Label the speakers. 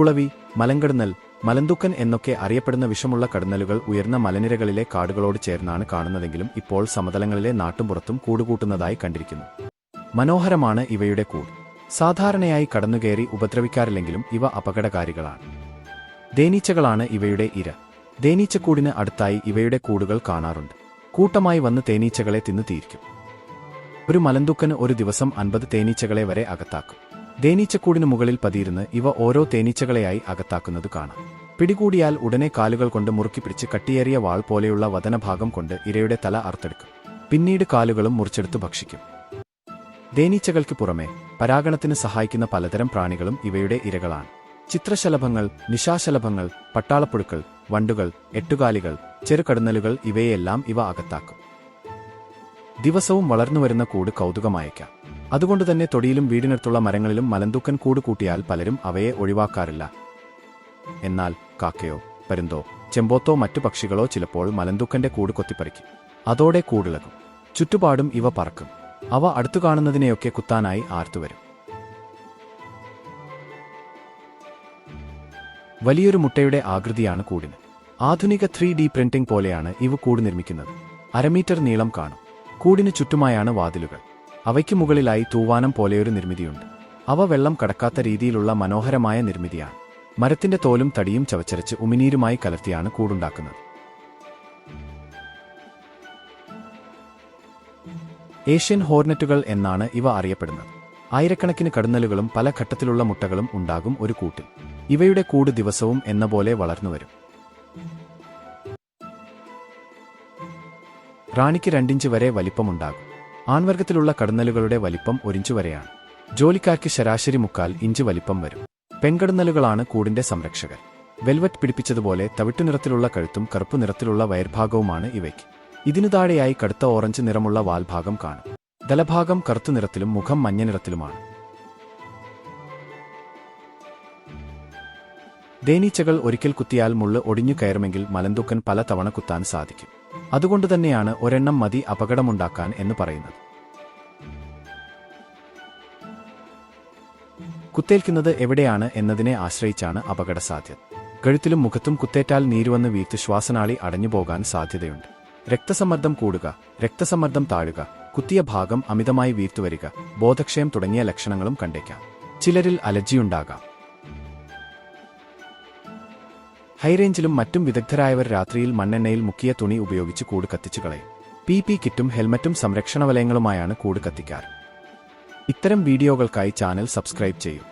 Speaker 1: കുളവി മലങ്കടന്നൽ മലന്തുക്കൻ എന്നൊക്കെ അറിയപ്പെടുന്ന വിഷമുള്ള കടന്നലുകൾ ഉയർന്ന മലനിരകളിലെ കാടുകളോട് ചേർന്നാണ് കാണുന്നതെങ്കിലും ഇപ്പോൾ സമതലങ്ങളിലെ നാട്ടുപുറത്തും കൂടുകൂട്ടുന്നതായി കണ്ടിരിക്കുന്നു. മനോഹരമാണ് ഇവയുടെ കൂട്. സാധാരണയായി കടന്നുകയറി ഉപദ്രവിക്കാറില്ലെങ്കിലും ഇവ അപകടകാരികളാണ്. തേനീച്ചകളാണ് ഇവയുടെ ഇര. തേനീച്ചക്കൂടിന് അടുത്തായി ഇവയുടെ കൂടുകൾ കാണാറുണ്ട്. കൂട്ടമായി വന്ന് തേനീച്ചകളെ തിന്നു തീരിക്കും ഒരു മലന്തുക്കന് ഒരു ദിവസം അൻപത് തേനീച്ചകളെ വരെ അകത്താക്കും. തേനീച്ചക്കൂടിന് മുകളിൽ പതിയിരുന്ന് ഇവ ഓരോ തേനീച്ചകളെയായി അകത്താക്കുന്നത് കാണാം. പിടികൂടിയാൽ ഉടനെ കാലുകൾ കൊണ്ട് മുറുക്കി പിടിച്ച് കട്ടിയേറിയ വാൾ പോലെയുള്ള വതനഭാഗം കൊണ്ട് ഇരയുടെ തല അറുത്തെടുക്കും. പിന്നീട് കാലുകളും മുറിച്ചെടുത്ത് ഭക്ഷിക്കും. തേനീച്ചകൾക്ക് പുറമെ പരാഗണത്തിന് സഹായിക്കുന്ന പലതരം പ്രാണികളും ഇവയുടെ ഇരകളാണ്. ചിത്രശലഭങ്ങൾ നിശാശലഭങ്ങൾ പട്ടാളപ്പുഴുക്കൾ വണ്ടുകൾ എട്ടുകാലികൾ ചെറുകടന്നലുകൾ ഇവയെല്ലാം ഇവ അകത്താക്കും. ദിവസവും വളർന്നുവരുന്ന കൂട് കൗതുകമായേക്കാം. അതുകൊണ്ടുതന്നെ തൊടിയിലും വീടിനടുത്തുള്ള മരങ്ങളിലും മലന്തൂക്കൻ കൂട് കൂട്ടിയാൽ പലരും അവയെ ഒഴിവാക്കാറില്ല. എന്നാൽ കാക്കയോ പരുന്തോ ചെമ്പോത്തോ മറ്റു പക്ഷികളോ ചിലപ്പോൾ മലന്തൂക്കന്റെ കൂട് കൊത്തിപ്പറിക്കും. അതോടെ കൂടിളകും. ചുറ്റുപാടും ഇവ പറക്കും. അവ അടുത്തു കാണുന്നതിനെയൊക്കെ കുത്താനായി ആർത്തുവരും. വലിയൊരു മുട്ടയുടെ ആകൃതിയാണ് കൂടിന്. ആധുനിക ത്രീ ഡി പ്രിന്റിംഗ് പോലെയാണ് ഇവ കൂട് നിർമ്മിക്കുന്നത്. അരമീറ്റർ നീളം കാണും. കൂടിന് ചുറ്റുമായാണ് വാതിലുകൾ. അവയ്ക്ക് മുകളിലായി തൂവാനം പോലെയൊരു നിർമ്മിതിയുണ്ട്. അവ വെള്ളം കടക്കാത്ത രീതിയിലുള്ള മനോഹരമായ നിർമ്മിതിയാണ്. മരത്തിന്റെ തോലും തടിയും ചവച്ചരച്ച് ഉമിനീരുമായി കലർത്തിയാണ് കൂടുണ്ടാക്കുന്നത്. ഏഷ്യൻ ഹോർനെറ്റുകൾ എന്നാണ് ഇവ അറിയപ്പെടുന്നത്. ആയിരക്കണക്കിന് കടന്നലുകളും പല ഘട്ടത്തിലുള്ള മുട്ടകളും ഉണ്ടാകും ഒരു കൂട്ടിൽ. ഇവയുടെ കൂട് ദിവസവും എന്ന പോലെ വളർന്നുവരും റാണിക്ക് രണ്ടിഞ്ച് വരെ വലിപ്പമുണ്ടാകും. ആൺവർഗത്തിലുള്ള കടന്നലുകളുടെ വലിപ്പം ഒരിഞ്ചു വരെയാണ്. ജോലിക്കാർക്ക് ശരാശരി മുക്കാൽ ഇഞ്ച് വലിപ്പം വരും. പെൺകടന്നലുകളാണ് കൂടിന്റെ സംരക്ഷകർ. വെൽവറ്റ് പിടിപ്പിച്ചതുപോലെ തവിട്ടു നിറത്തിലുള്ള കഴുത്തും കറുപ്പു നിറത്തിലുള്ള വയർഭാഗവുമാണ് ഇവയ്ക്ക്. ഇതിനു താഴെയായി കടുത്ത ഓറഞ്ച് നിറമുള്ള വാൽഭാഗം കാണും. ദലഭാഗം കറുത്തു നിറത്തിലും മുഖം മഞ്ഞ നിറത്തിലുമാണ്. തേനീച്ചകൾ ഒരിക്കൽ കുത്തിയാൽ മുള്ള് ഒടിഞ്ഞു കയറുമെങ്കിൽ മലന്തൂക്കൻ പല തവണ കുത്താൻ സാധിക്കും. അതുകൊണ്ടുതന്നെയാണ് ഒരെണ്ണം മതി അപകടമുണ്ടാക്കാൻ എന്ന് പറയുന്നത്. കുത്തേൽക്കുന്നത് എവിടെയാണ് എന്നതിനെ ആശ്രയിച്ചാണ് അപകട സാധ്യത കഴുത്തിലും മുഖത്തും കുത്തേറ്റാൽ നീരുവന്ന് വീത്ത് ശ്വാസനാളി അടഞ്ഞുപോകാൻ സാധ്യതയുണ്ട്. രക്തസമ്മർദ്ദം കൂടുക രക്തസമ്മർദ്ദം താഴുക കുത്തിയ ഭാഗം അമിതമായി വീർത്തുവരിക ബോധക്ഷയം തുടങ്ങിയ ലക്ഷണങ്ങളും കണ്ടേക്കാം. ചിലരിൽ അലർജിയുണ്ടാകാം. ഹൈറേഞ്ചിലും മറ്റും വിദഗ്ധരായവർ രാത്രിയിൽ മണ്ണെണ്ണയിൽ മുക്കിയ തുണി ഉപയോഗിച്ച് കൂട് കത്തിച്ചു കളയും. പി പി കിറ്റും ഹെൽമറ്റും സംരക്ഷണ വലയങ്ങളുമായാണ് കൂട് കത്തിക്കാറ്. ഇത്തരം വീഡിയോകൾക്കായി ചാനൽ സബ്സ്ക്രൈബ് ചെയ്യൂ.